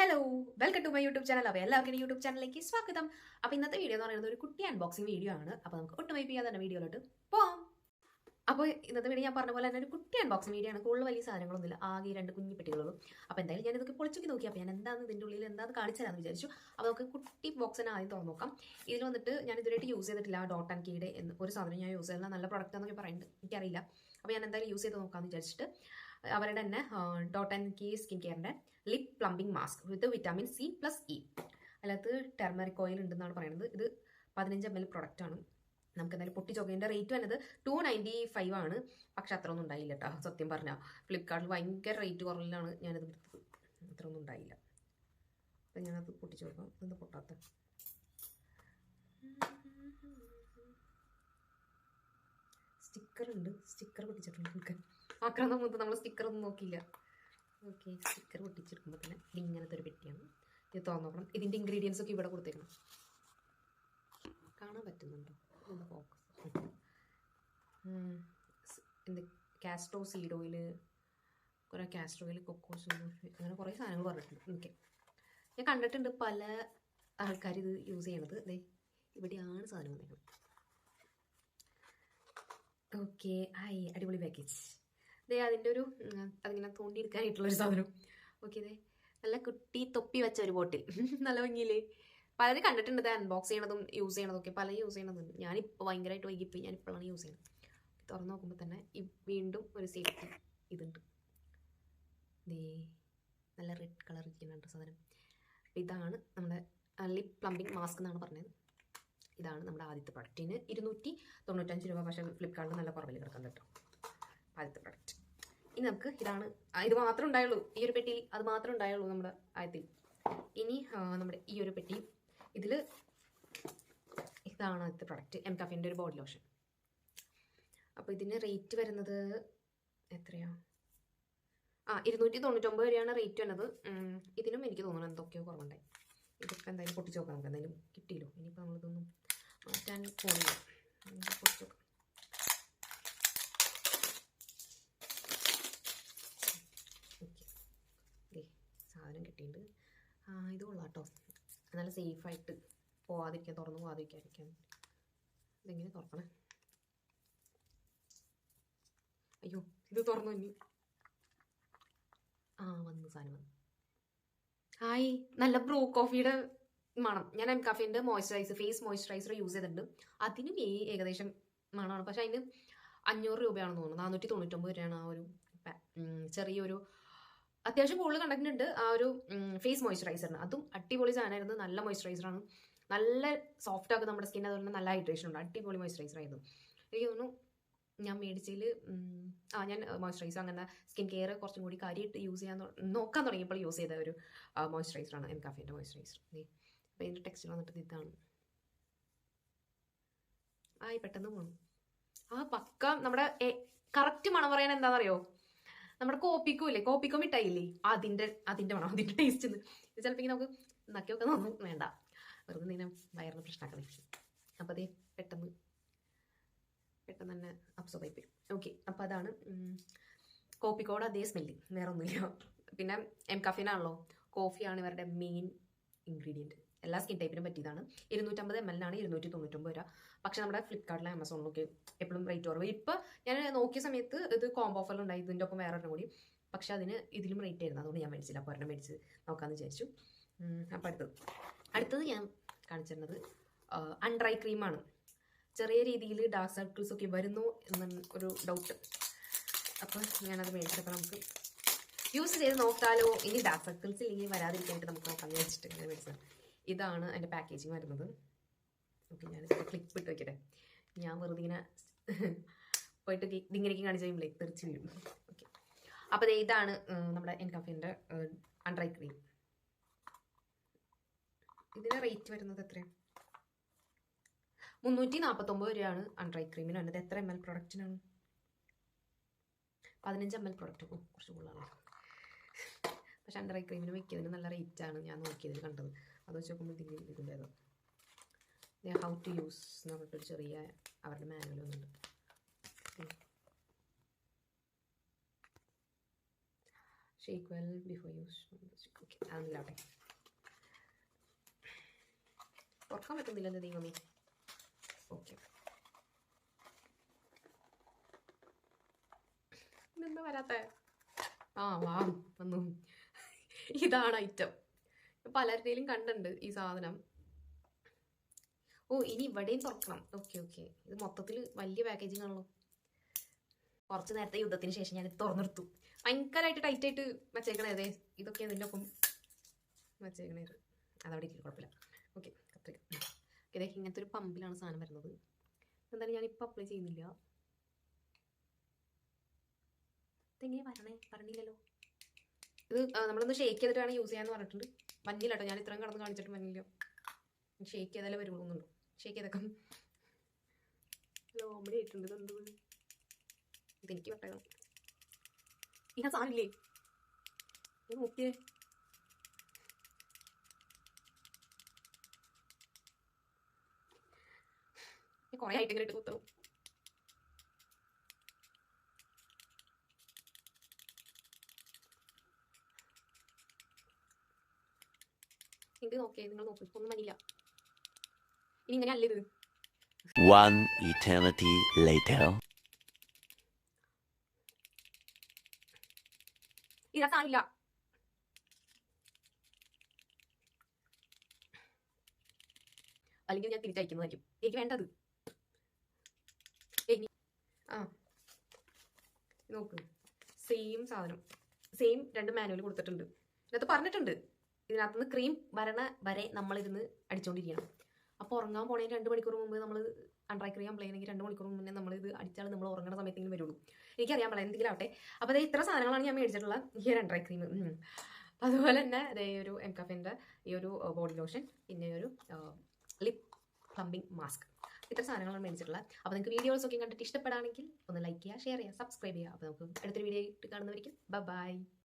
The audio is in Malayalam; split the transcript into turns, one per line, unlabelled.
Hello welcome to my YouTube channel അപ്പോൾ എല്ലാവർക്കും യൂട്യൂബ് ചാനലിലേക്ക് സ്വാഗതം. അപ്പോൾ ഇന്നത്തെ വീഡിയോ എന്ന് പറയുന്നത് ഒരു കുട്ടി അൺബോക്സിംഗ് വീഡിയോ ആണ്. അപ്പോൾ നമുക്ക് ഒട്ടും വൈപ്പ് ചെയ്യാതെ തന്നെ വീഡിയോയിലോട്ട് പോവാം. അപ്പോൾ ഇന്നത്തെ വീഡിയോ ഞാൻ പറഞ്ഞ പോലെ തന്നെ ഒരു കുട്ടി അൺബോക്സിംഗ് വീഡിയോ ആണ്. കൂടുതൽ വലിയ സാധനങ്ങളൊന്നുമില്ല. ആകെ രണ്ട് കുഞ്ഞു പെട്ടികളുള്ളൂ. അപ്പോൾ എന്തായാലും ഞാൻ ഇതൊക്കെ പൊളിച്ചൊക്കെ നോക്കി. അപ്പോൾ ഞാൻ എന്താണ് ഇതിന്റെ ഉള്ളിൽ എന്താണ് കാണിച്ചു തരാമെന്ന് വിചാരിച്ചു. അപ്പോൾ നമുക്ക് കുട്ടി ബോക്സ് തന്നെ ആദ്യം തുറന്നു നോക്കാം. ഇതിൽ വന്നിട്ട് ഞാൻ ഇതുവരെയായിട്ട് യൂസ് ചെയ്തിട്ടില്ല. ഡോട്ട് ആൻഡ് കീയുടെ ഒരു സാധനം ഞാൻ യൂസ് ചെയ്യുന്ന നല്ല പ്രൊഡക്റ്റ് എന്നൊക്കെ പറയുന്നുണ്ട്. എനിക്കറിയില്ല. അപ്പോൾ ഞാൻ എന്തായാലും യൂസ് ചെയ്ത് നോക്കാമെന്ന് വിചാരിച്ചിട്ട് അവരുടെ തന്നെ dot and key skin കെയറിന്റെ lip plumping mask with vitamin C plus E അതിനകത്ത് ടെർമറിക് ഓയിൽ ഉണ്ടെന്നാണ് പറയുന്നത്. ഇത് പതിനഞ്ച് എം എൽ പ്രൊഡക്റ്റ് ആണ്. നമുക്ക് എന്തായാലും പൊട്ടി ചോക്കതിന്റെ റേറ്റ് വന്നത് ടു നയന്റി ഫൈവ് ആണ്. പക്ഷെ അത്ര ഒന്നും ഉണ്ടായില്ല കേട്ടോ സത്യം പറഞ്ഞാൽ ഫ്ലിപ്കാർട്ടിൽ ഭയങ്കര റേറ്റ് കുറവിലാണ് ഞാനത് എടുത്തത്. അത്ര ഒന്നും ഉണ്ടായില്ല. അപ്പം ഞാനത് പൊട്ടിച്ചു നോക്കാം ഇതെന്താ പൊട്ടാത്ത? സ്റ്റിക്കർ ഉണ്ട് സ്റ്റിക്കർ പൊട്ടിച്ചിട്ടുണ്ട് നമുക്ക് ആക്രാന്തം മുമ്പ് നമ്മൾ സ്റ്റിക്കർ ഒന്നും നോക്കിയില്ല. ഓക്കെ സ്റ്റിക്കർ പൊട്ടിച്ചെടുക്കുമ്പോൾ തന്നെ ഇങ്ങനത്തെ ഒരു പെട്ടിയാണ്. ഇത് തുറന്നു നോക്കണം ഇതിന്റെ ഇൻഗ്രീഡിയൻസ് ഒക്കെ ഇവിടെ കൊടുത്തേക്കണം. കാണാൻ പറ്റുന്നുണ്ടോ? ഒന്ന് ഫോക്കസ് എന്ത്? കാസ്ട്രോ സീഡ് ഓയിൽ കുറേ കാസ്ട്രോ ഓയിൽ കൊക്കോസ് അങ്ങനെ കുറേ സാധനങ്ങൾ പറഞ്ഞിട്ടുണ്ട്. ഓക്കെ ഞാൻ കണ്ടിട്ടുണ്ട് പല ആൾക്കാർ ഇത് യൂസ് ചെയ്യണത്. അതെ ഇവിടെയാണ് സാധനം വന്നേക്കുന്നത് ഓക്കെ ഹായ് അടിപൊളി പാക്കേജ് ദേ അതിന്റെ ഒരു അതിങ്ങനെ തോണ്ടിയെടുക്കാനായിട്ടുള്ളൊരു സാധനം. ഓക്കെ ദേ നല്ല കുട്ടി തൊപ്പി വെച്ച ഒരു ബോട്ടിൽ. നല്ല ഭംഗിയില്ലേ? പലരും കണ്ടിട്ടുണ്ട് ഇത് അൺബോക്സ് ചെയ്യണതും യൂസ് ചെയ്യണതൊക്കെ. പല യൂസ് ചെയ്യണതുണ്ട്. ഞാനിപ്പോൾ ഭയങ്കരമായിട്ട് വൈകിപ്പോയി. ഞാനിപ്പോഴാണ് യൂസ് ചെയ്യുന്നത്. തുറന്ന് നോക്കുമ്പോൾ തന്നെ വീണ്ടും ഒരു സേഫ്റ്റി ഇതുണ്ട്. ദേ നല്ല റെഡ് കളർ ഇരിക്കുന്നുണ്ട് സാധനം. ഇതാണ് നമ്മുടെ ലിപ് പ്ലംബിംഗ് മാസ്ക് എന്നാണ് പറഞ്ഞത്. ഇതാണ് നമ്മുടെ ആദ്യത്തെ പ്രൊഡക്റ്റിന് ഇരുന്നൂറ്റി തൊണ്ണൂറ്റഞ്ച് രൂപ പക്ഷേ ഫ്ലിപ്കാർട്ടിൽ നല്ല കുറവിൽ കിടക്കാൻ കേട്ടോ. ആദ്യത്തെ പ്രൊഡക്റ്റ് ഇനി നമുക്ക് ഇതാണ്. ഇത് മാത്രം ഉണ്ടായുള്ളൂ. ഈ ഒരു പെട്ടിയിൽ അത് മാത്രമേ ഉണ്ടായുള്ളൂ നമ്മുടെ ആയത്തിൽ. ഇനി നമ്മുടെ ഈ ഒരു പെട്ടി. ഇതിൽ ഇതാണ് ആദ്യത്തെ പ്രൊഡക്റ്റ് എം കഫിന്റെ ഒരു ബോഡി ലോഷൻ അപ്പോൾ ഇതിന് റേറ്റ് വരുന്നത് എത്രയാ? ആ ഇരുന്നൂറ്റി തൊണ്ണൂറ്റൊമ്പത് വരെയാണ് റേറ്റ് വരുന്നത് ഉം, ഇതിനും എനിക്ക് തോന്നുന്നു എന്തൊക്കെയോ കുറവുണ്ടായി. ഇതൊക്കെ എന്തായാലും പൊട്ടിച്ച് നോക്കാം. നമുക്ക് എന്തായാലും കിട്ടിയല്ലോ. ഇനിയിപ്പോൾ നമ്മളിതൊന്നും മാറ്റാൻ പോകുന്നില്ല പൊട്ടിച്ച് നോക്കാം ഓക്കെ ദേ സാധനം കിട്ടിയിട്ടുണ്ട്. ഇത് കൊള്ളാം കേട്ടോ നല്ല സേഫായിട്ട് പോവാതിരിക്കാൻ തുറന്ന് പോവാതിരിക്കാതിരിക്കാൻ. ഇതെങ്ങനെ തുറക്കണേ? അയ്യോ ഇത് തുറന്നു ഇനി. ആ വന്നു സാധനം വന്നു. ഹായ് നല്ല ബ്രൂ കോഫിയുടെ മണം. ഞാൻ എം കാഫിന്റെ മോയ്സ്ചറൈസർ ഫേസ് മോയ്സ്ചറൈസർ യൂസ് ചെയ്തിട്ടുണ്ട്. അതിനും ഈ ഏകദേശം മണമാണ്. പക്ഷെ അതിന് അഞ്ഞൂറ് രൂപയാണെന്ന് തോന്നുന്നു. നാനൂറ്റി തൊണ്ണൂറ്റൊമ്പത് രൂപയാണ് ആ ഒരു ചെറിയൊരു അത്യാവശ്യം കൂടുതൽ കണ്ടന്റ് ഉണ്ട് ആ ഒരു ഫേസ് മോയ്സ്ചറൈസറിന് അതും അടിപൊളി സാധനമായിരുന്നു. നല്ല മോയ്സ്ചറൈസറാണ് നല്ല സോഫ്റ്റ് ആക്കും നമ്മുടെ സ്കിൻ അതുകൊണ്ട് നല്ല ഹൈഡ്രേഷൻ ഉണ്ട്. അടിപൊളി മോയ്സ്ചറൈസർ ആയിരുന്നു. എനിക്ക് തോന്നുന്നു ഞാൻ മേടിച്ചതിൽ ആ ഞാൻ മോയ്സ്ചറൈസർ അങ്ങനെ സ്കിൻ കെയർ കുറച്ചും കൂടി കാര്യമായിട്ട് യൂസ് ചെയ്യാൻ നോക്കാൻ തുടങ്ങിയപ്പോൾ യൂസ് ചെയ്ത ഒരു മോയ്സ്ചറൈസറാണ് എം കാഫിന്റെ മോയ്സ്ചറൈസർ അപ്പോൾ ഇതിന്റെ ടെക്സ്റ്റ് വന്നിട്ട് ഇതാണ്. ആയി പെട്ടെന്ന് പോകണം ആ പക്ക നമ്മുടെ കറക്റ്റ് മണം പറയാൻ എന്താണെന്നറിയോ? നമ്മുടെ കോപ്പിക്കോ ഇല്ലേ? കോപ്പിക്കോ മിഠായില്ലേ അതിന്റെ അതിന്റെ വേണം അതിന്റെ ടേസ്റ്റ് ചിലപ്പോ ചിലപ്പോൾ നമുക്ക് നക്കി നക്കിയൊക്കെ ഒന്നും വേണ്ട. വെറുതെ നീനെ വയറിന് പ്രശ്നമാക്കണേ അപ്പോൾ അതേ പെട്ടെന്ന് പെട്ടെന്ന് തന്നെ അബ്സോർബ് ആയി പോയി ഓക്കെ അപ്പോൾ അതാണ് കോപ്പിക്കോടെ അതേ സ്മെല്ല് വേറെ ഒന്നുമില്ല പിന്നെ എം കഫീനാണല്ലോ കോഫിയാണ് ഇവരുടെ മെയിൻ ഇൻഗ്രീഡിയന്റ് എല്ലാ സ്കിൻ ടൈപ്പിനും പറ്റിയതാണ്. ഇരുന്നൂറ്റമ്പത് എം എല്ലാണ് ഇരുന്നൂറ്റി തൊണ്ണൂറ്റൊമ്പത് രൂപ പക്ഷെ നമ്മുടെ ഫ്ലിപ്കാർട്ടിലും ആമസോണിലൊക്കെ എപ്പോഴും റേറ്റ് കുറവ്. ഇപ്പോൾ ഞാൻ നോക്കിയ സമയത്ത് ഇത് കോംബോ ഓഫർ ഉണ്ടായി. ഇതിന്റെ ഒപ്പം വേറെ ഒരെണ്ണം കൂടി. പക്ഷെ അതിന് ഇതിലും റേറ്റ് ആയിരുന്നു. അതുകൊണ്ട് ഞാൻ മേടിച്ചില്ല. അപ്പോൾ ഒരെണ്ണം മേടിച്ച് നോക്കാമെന്ന് വിചാരിച്ചു. അപ്പോൾ അടുത്തത്. അടുത്തത് ഞാൻ കാണിച്ചിരുന്നത് അൺഡ്രൈ ക്രീമാണ് ചെറിയ രീതിയിൽ ഡാർക്ക് സർക്കിൾസ് ഒക്കെ വരുന്നു എന്ന ഒരു ഡൗട്ട് അപ്പോൾ ഞാനത് മേടിച്ചപ്പോൾ നമുക്ക് യൂസ് ചെയ്ത് നോക്കാലോ ഇനി ഡാർക്ക് സർക്കിൾസ് ഇല്ലെങ്കിൽ വരാതിരിക്കാനായിട്ട് നമുക്ക് നോക്കാം വിചാരിച്ചിട്ട് ഞാൻ മേടിച്ചത് ഇതാണ് അതിന്റെ പാക്കേജിങ് വരുന്നത്. ഓക്കെ ഞാൻ ക്ലിപ്പ് ഇട്ട് വയ്ക്കട്ടെ ഞാൻ വെറുതെ ഇങ്ങനെ പോയിട്ട് ഇതിങ്ങനെയൊക്കെ കാണിച്ച് കഴിയുമ്പോൾ തെറിച്ച് വീഴും. ഓക്കെ അപ്പോൾ ഇതാണ് നമ്മുടെ എൻകഫിന്റെ അൺഡ്രൈ ക്രീം ഇതിന് റേറ്റ് വരുന്നത് എത്രയാണ് മുന്നൂറ്റി നാൽപ്പത്തൊമ്പത് രൂപയാണ് അൺഡ്രൈ ക്രീമിന് വന്നത് എത്ര എം എൽ പ്രൊഡക്റ്റിനാണ് പതിനഞ്ച് എം എൽ പ്രൊഡക്റ്റ് ഓ കുറച്ച് കൂടുതലാണ്. പക്ഷെ അണ്ടർ ഐ ക്രീമിന് മിക്കതിന് നല്ല റേറ്റ് ആണ് ഞാൻ നോക്കിയതിൽ കണ്ടത്. അത് വെച്ച് നോക്കുമ്പോൾ ഇതിന് ഇതിന്റേത് ഹൗ ടു യൂസ് എന്ന് പറഞ്ഞിട്ടൊരു ചെറിയ അവരുടെ മാനുവൽ വന്നിട്ടുണ്ട് shake well before use okay അതൊന്നില്ലാട്ടെ തുറക്കാൻ പറ്റുന്നില്ല ദൈവമേ? ഓക്കെ വരാത്ത? ആ വാ വന്നു. ഇതാണ് ഐറ്റം പലരുടെയിലും കണ്ടുണ്ട് ഈ സാധനം. ഓ ഇനി ഇവിടെയും തുറക്കണം. ഓക്കെ ഓക്കെ ഇത് മൊത്തത്തിൽ വലിയ പാക്കേജിങ് ആണല്ലോ. കുറച്ച് നേരത്തെ യുദ്ധത്തിന് ശേഷം ഞാൻ തുറന്നെടുത്തു. ഭയങ്കരമായിട്ട് ടൈറ്റ് ആയിട്ട് വെച്ചേക്കണേ അതെ ഇതൊക്കെ അതിന്റെ ഒപ്പം വെച്ചേക്കണേ അതവിടെ ഇരിക്കും കുഴപ്പമില്ല. ഓക്കെ കത്രിക ഓക്കെ ഇങ്ങനത്തെ ഒരു പമ്പിലാണ് സാധനം വരുന്നത്. എന്തായാലും ഞാനിപ്പോൾ അപ്ലൈ ചെയ്യുന്നില്ല. ഇതെങ്ങനെ വരണേ? പറഞ്ഞില്ലല്ലോ. ഇത് നമ്മളൊന്ന് ഷേക്ക് ചെയ്തിട്ട് വേണം യൂസ് ചെയ്യാമെന്ന് പറഞ്ഞിട്ടുണ്ട്. മഞ്ഞില്ല കേട്ടോ ഞാൻ ഇത്രയും കടന്ന് കാണിച്ചിട്ട് മഞ്ഞില്ല ഷേക്ക് ചെയ്താലേ വരുള്ളൂ ഷേക്ക് ചെയ്തേക്കാം. കോമഡി ആയിട്ടുണ്ട്. ഇതെന്ത് ഇതെനിക്ക് പെട്ടതാണ് ഇങ്ങനെ സാധനമില്ലേ ഇത് നോക്കിയേ. കുറേ ആയിട്ട് ഇങ്ങനെ ഇട്ട് കുത്തണം. നോക്കിയേ നിങ്ങൾ നോക്ക് ഒന്നും മനില്ല ഇനി ഇങ്ങനെ അല്ല ഇത്?
One eternity later.
ഇതിനകത്ത് സാധനമില്ല അല്ലെങ്കിൽ ഞാൻ തിരിച്ചയക്കുന്നതായിരിക്കും. എനിക്ക് വേണ്ടത്. ആ. നോക്ക്. സെയിം സാധനം. സെയിം രണ്ട് മാനുവൽ കൊടുത്തിട്ടുണ്ട്. ഇതിനകത്ത് പറഞ്ഞിട്ടുണ്ട്. ഇതിനകത്തുനിന്ന് ക്രീം വരണ വരെ നമ്മളിരുന്ന് അടിച്ചുകൊണ്ടിരിക്കണം അപ്പോൾ ഉറങ്ങാൻ പോണേന് രണ്ട് മണിക്കൂർ മുമ്പ് നമ്മൾ അണ്ടർ ക്രീം അപ്ലൈ ചെയ്യണമെങ്കിൽ രണ്ട് മണിക്കൂർ മുന്നേ നമ്മൾ ഇത് അടിച്ചാൽ നമ്മൾ ഉറങ്ങുന്ന സമയത്തെങ്കിലും വരുള്ളൂ. എനിക്കറിയാൻ പാടില്ല എന്തെങ്കിലും ആവട്ടെ. അപ്പോൾ അതായത് ഇത്ര സാധനങ്ങളാണ് ഞാൻ മേടിച്ചിട്ടുള്ള ഈ ഒരു അണ്ടർ ക്രീം. അതുപോലെ തന്നെ അതേ ഒരു എം കഫിന്റെ ഈ ഒരു ബോഡി ലോഷൻ പിന്നെ ഒരു ലിപ് പ്ലംബിംഗ് മാസ്ക് ഇത്ര സാധനങ്ങളാണ് മേടിച്ചിട്ടുള്ളത്. അപ്പോൾ നിങ്ങൾക്ക് വീഡിയോസ് ഒക്കെ കണ്ടിട്ട് ഇഷ്ടപ്പെടുകയാണെങ്കിൽ ഒന്ന് ലൈക്ക് ചെയ്യുക ഷെയർ ചെയ്യുക സബ്സ്ക്രൈബ് ചെയ്യുക. അപ്പോൾ നമുക്ക് അടുത്തൊരു വീഡിയോ ആയിട്ട് കാണുന്നവരിക്കും. ബൈ